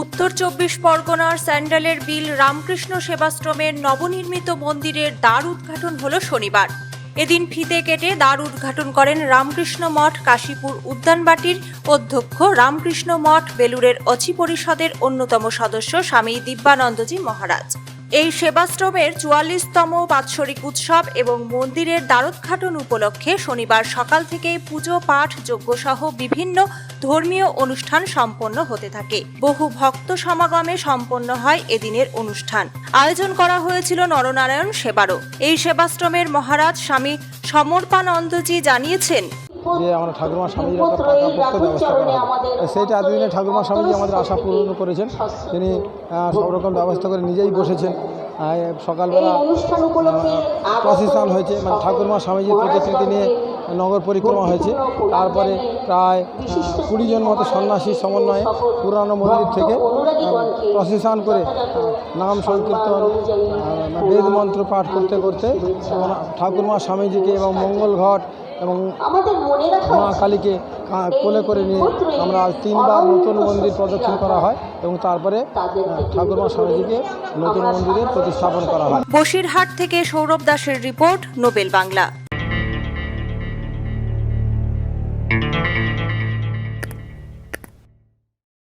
উত্তর চব্বিশ পরগনার স্যান্ডালের বিল রামকৃষ্ণ সেবাশ্রমের নবনির্মিত মন্দিরের দ্বার উদ্ঘাটন হল শনিবার। এদিন ফিতে কেটে দ্বার উদ্ঘাটন করেন রামকৃষ্ণ মঠ কাশীপুর উদ্যানবাটির অধ্যক্ষ রামকৃষ্ণ মঠ বেলুরের অচি পরিষদের অন্যতম সদস্য স্বামী দিব্যানন্দজি মহারাজ। এই সেবাশ্রমের চুয়াল্লিশতম বাৎসরিক উৎসব এবং মন্দিরের দ্বারোদ্ঘাটন উপলক্ষে শনিবার সকাল থেকে পুজো, পাঠ, যজ্ঞসহ বিভিন্ন ধর্মীয় অনুষ্ঠান সম্পন্ন হতে থাকে। বহু ভক্ত সমাগমে সম্পন্ন হয় এদিনের অনুষ্ঠান। আয়োজন করা হয়েছিল নরনারায়ণ সেবারও। এই সেবাশ্রমের মহারাজ স্বামী সমর্পানন্দজি জানিয়েছেন যে আমরা ঠাকুরমা একটা পাকাপোক্ত ব্যবস্থা করা সেইটা এতদিনে ঠাকুরমা স্বামীজি আমাদের আশা পূরণ করেছেন। তিনি সব রকম ব্যবস্থা করে নিজেই বসেছেন। সকালবেলা প্রসেশন হয়েছে। মানে ঠাকুরমা স্বামীজির প্রতিকৃতি নিয়ে নগর পরিক্রমা হয়েছে। তারপরে প্রায় কুড়ি জন মতো সন্ন্যাসী সমন্বয়ে পুরানো মন্দির থেকে প্রসেশন করে নাম সংকীর্তন বেদ মন্ত্র পাঠ করতে করতে ঠাকুরমা স্বামীজিকে এবং মঙ্গল ঘট এবং আমাদের মনে রাখা মা কালীকে কোলে করে নিয়ে আমরা আজ তিনবার নতুন মন্দির প্রদক্ষিণ করা হয় এবং তারপরে ঠাকুর ঠাকুরমা স্বামীজিকে নতুন মন্দিরে প্রতিস্থাপন করা হয়। বসিরহাট থেকে সৌরভ দাসের রিপোর্ট নোবেল বাংলা।